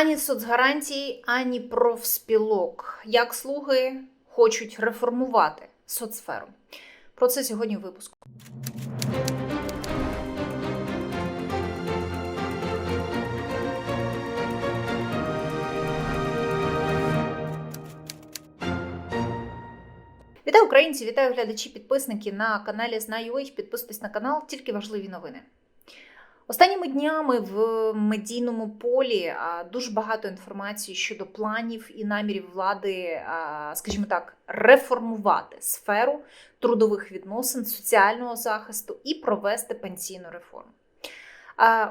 Ані соцгарантій, ані профспілок. Як слуги хочуть реформувати соцсферу. Про це сьогодні в випуску. Вітаю українці, вітаю глядачі, підписники на каналі Знаю.ua. Підписуйтесь на канал, тільки важливі новини. Останніми днями в медійному полі дуже багато інформації щодо планів і намірів влади, скажімо так, реформувати сферу трудових відносин, соціального захисту і провести пенсійну реформу.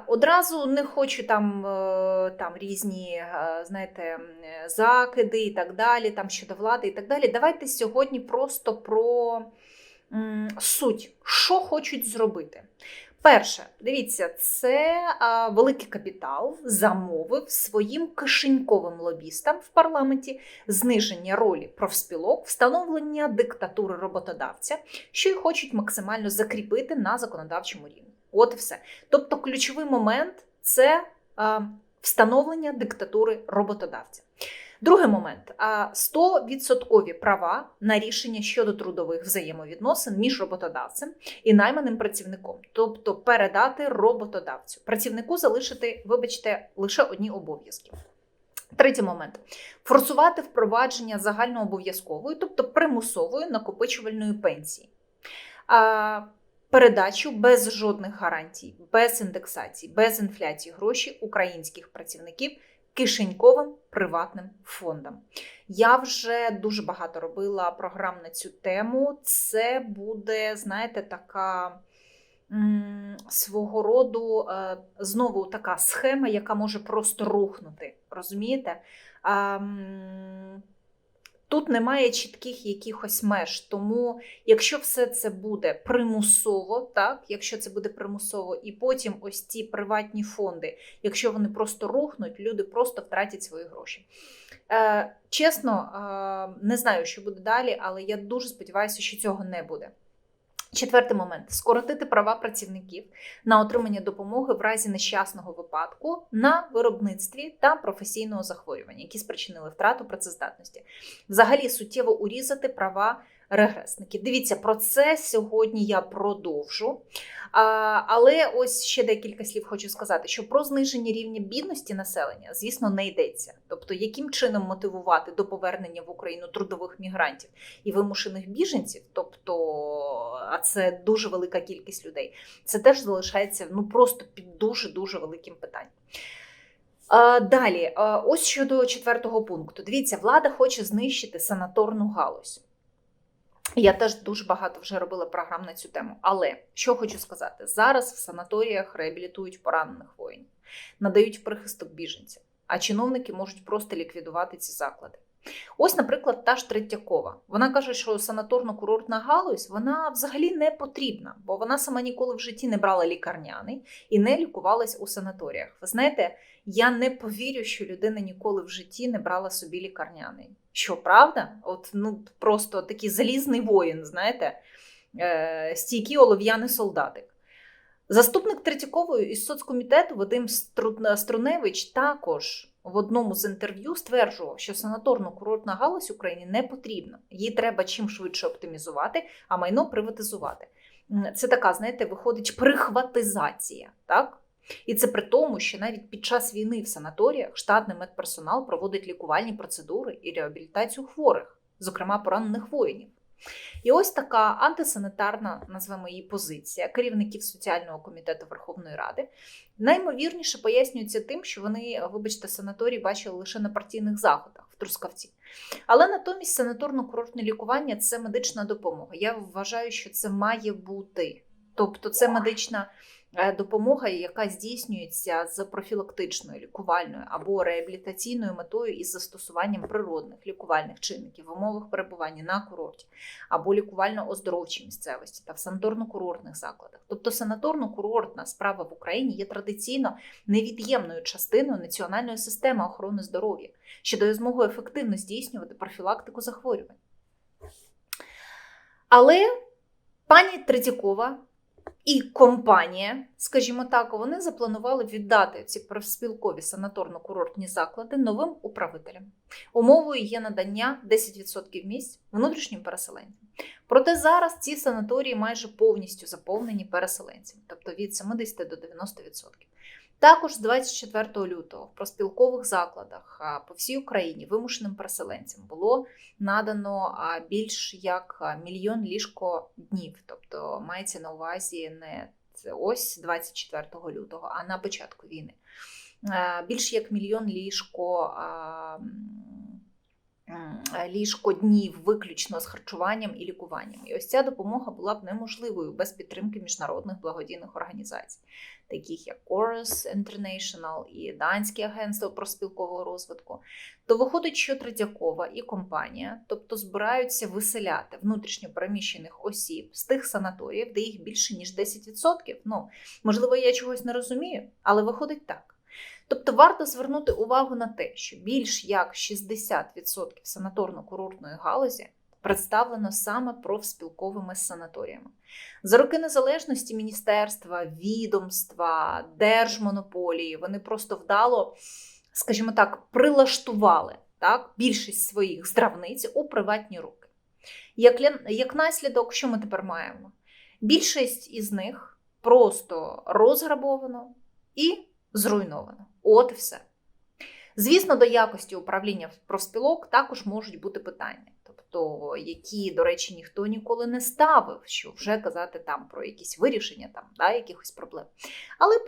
Одразу не хочу там, е, там різні, е, знаєте, закиди і так далі, там щодо влади і так далі. Давайте сьогодні просто про суть, що хочуть зробити. Перше, дивіться, це а, великий капітал замовив своїм кишеньковим лобістам в парламенті зниження ролі профспілок, встановлення диктатури роботодавця, що й хочуть максимально закріпити на законодавчому рівні. От і все. Тобто, ключовий момент це а, встановлення диктатури роботодавця. Другий момент 100% права на рішення щодо трудових взаємовідносин між роботодавцем і найманим працівником, тобто передати роботодавцю. Працівнику залишити, вибачте, лише одні обов'язки. Третій момент форсувати впровадження загальнообов'язкової, тобто примусової накопичувальної пенсії. А, Передачу без жодних гарантій, без індексації, без інфляції гроші українських працівників кишеньковим приватним фондам. Я вже дуже багато робила програм на цю тему. Це буде, знаєте, така свого роду е, знову така схема, яка може просто рухнути. Розумієте? Тут немає чітких якихось меж, тому якщо все це буде примусово, так, якщо це буде примусово, і потім ось ці приватні фонди, якщо вони просто рухнуть, люди просто втратять свої гроші. Е, Чесно, е, не знаю, що буде далі, але я дуже сподіваюся, що цього не буде. Четвертий момент скоротити права працівників на отримання допомоги в разі нещасного випадку на виробництві та професійного захворювання, які спричинили втрату працездатності. Взагалі суттєво урізати права регресників. Дивіться, про це сьогодні я продовжу. А, Але ось ще декілька слів хочу сказати: що про зниження рівня бідності населення, звісно, не йдеться. Тобто, яким чином мотивувати до повернення в Україну трудових мігрантів і вимушених біженців, тобто, а це дуже велика кількість людей, це теж залишається ну просто під дуже дуже великим питанням. Далі, ось щодо четвертого пункту. Дивіться, влада хоче знищити санаторну галузь. Я теж дуже багато вже робила програм на цю тему. Але що хочу сказати, зараз в санаторіях реабілітують поранених воїнів, надають прихисток біженцям, а чиновники можуть просто ліквідувати ці заклади. Ось, наприклад, та ж Третьякова. Вона каже, що санаторно-курортна галузь вона взагалі не потрібна, бо вона сама ніколи в житті не брала лікарняний і не лікувалась у санаторіях. Ви знаєте, я не повірю, що людина ніколи в житті не брала собі лікарняний. Що правда? От ну просто такий залізний воїн, знаєте, е, стійкий олов'яний солдатик. Заступник Третьякової із соцкомітету Вадим Струневич також в одному з інтерв'ю стверджував, що санаторно-курортна галузь Україні не потрібна. Її треба чим швидше оптимізувати, а майно приватизувати. Це така, знаєте, виходить прихватизація. так? І це при тому, що навіть під час війни в санаторіях штатний медперсонал проводить лікувальні процедури і реабілітацію хворих, зокрема поранених воїнів. І ось така антисанітарна, назвемо її позиція керівників соціального комітету Верховної Ради наймовірніше пояснюється тим, що вони, вибачте, санаторій бачили лише на партійних заходах в Трускавці. Але натомість санаторно-курортне лікування це медична допомога. Я вважаю, що це має бути. Тобто, це медична допомога, яка здійснюється з профілактичною лікувальною або реабілітаційною метою із застосуванням природних лікувальних чинників в умовах перебування на курорті, або лікувально-оздоровчій місцевості та в санаторно-курортних закладах. Тобто санаторно-курортна справа в Україні є традиційно невід'ємною частиною національної системи охорони здоров'я, що дає змогу ефективно здійснювати профілактику захворювань. Але пані Третьякова і компанія, скажімо так, вони запланували віддати ці профспілкові санаторно-курортні заклади новим управителям. Умовою є надання 10% місць внутрішнім переселенцям. Проте зараз ці санаторії майже повністю заповнені переселенцями, тобто від 70 до 90%. Також з 24 лютого в проспілкових закладах по всій Україні вимушеним переселенцям було надано більш як мільйон ліжко днів. Тобто мається на увазі не це ось 24 лютого, а на початку війни. Більш як мільйон ліжко. М, Ліжко днів виключно з харчуванням і лікуванням. І ось ця допомога була б неможливою без підтримки міжнародних благодійних організацій, таких як Chorus International і Данське агентство проспілкового розвитку. То виходить, що Третьякова і компанія, тобто збираються виселяти внутрішньо переміщених осіб з тих санаторіїв, де їх більше ніж 10%. Ну, можливо, я чогось не розумію, але виходить так. Тобто варто звернути увагу на те, що більш як 60% санаторно-курортної галузі представлено саме профспілковими санаторіями. За роки незалежності міністерства, відомства, держмонополії вони просто вдало, скажімо так, прилаштували так, більшість своїх здравниць у приватні руки. Як, як наслідок, що ми тепер маємо? Більшість із них просто розграбовано і зруйновано. От і все. Звісно, до якості управління профспілок також можуть бути питання, тобто, які, до речі, ніхто ніколи не ставив, що вже казати там про якісь вирішення там, да, якихось проблем. Але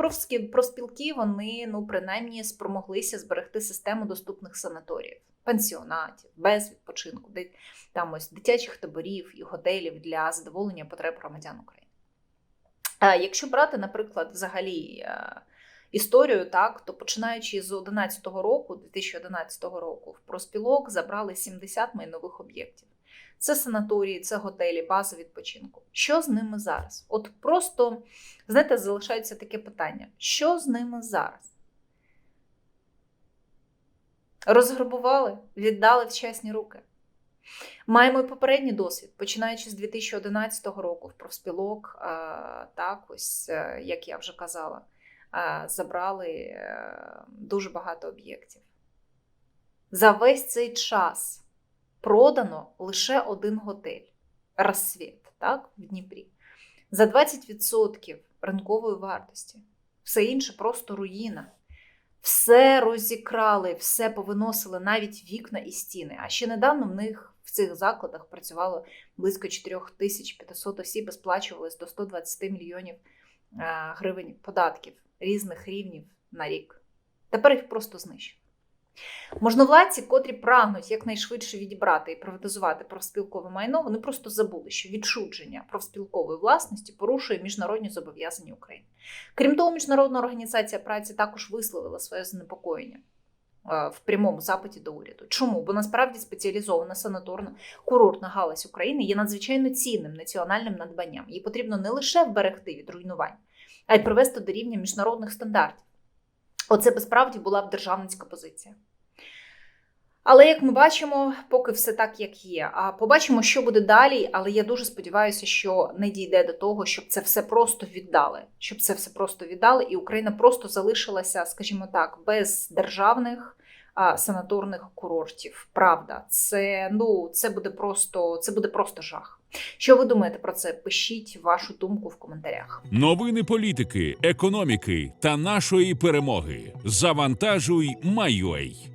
профспілки вони ну, принаймні спромоглися зберегти систему доступних санаторіїв, пансіонатів, без відпочинку, де, там ось дитячих таборів і готелів для задоволення потреб громадян України. Якщо брати, наприклад, взагалі е, історію, так то починаючи з 2011 року, 2011 року, в проспілок забрали 70 майнових об'єктів. Це санаторії, це готелі, бази відпочинку. Що з ними зараз? От просто, знаєте, залишається таке питання: що з ними зараз? Розграбували, віддали в чесні руки. Маємо і попередній досвід, починаючи з 2011 року в профспілок, так, ось, е, як я вже казала, забрали е, дуже багато об'єктів. За весь цей час продано лише один готель Розсвіт, так, в Дніпрі. За 20% ринкової вартості. Все інше просто руїна. Все розікрали, все повиносили, навіть вікна і стіни. А ще недавно в них в цих закладах працювало близько 4500 осіб і сплачувалось до 120 мільйонів гривень податків різних рівнів на рік. Тепер їх просто знищили. Можновладці, котрі прагнуть якнайшвидше відібрати і приватизувати профспілкове майно, вони просто забули, що відчудження профспілкової власності порушує міжнародні зобов'язання України. Крім того, Міжнародна організація праці також висловила своє занепокоєння е, в прямому запиті до уряду. Чому? Бо насправді спеціалізована санаторна курортна галузь України є надзвичайно цінним національним надбанням. Її потрібно не лише вберегти від руйнувань, а й привести до рівня міжнародних стандартів. Оце би справді була б державницька позиція. Але як ми бачимо, поки все так, як є. А побачимо, що буде далі. Але я дуже сподіваюся, що не дійде до того, щоб це все просто віддали. Щоб це все просто віддали, і Україна просто залишилася, скажімо так, без державних санаторних курортів. Правда, це ну це буде просто це буде просто жах. Що ви думаєте про це? Пишіть вашу думку в коментарях. Новини політики, економіки та нашої перемоги. Завантажуй, Майой.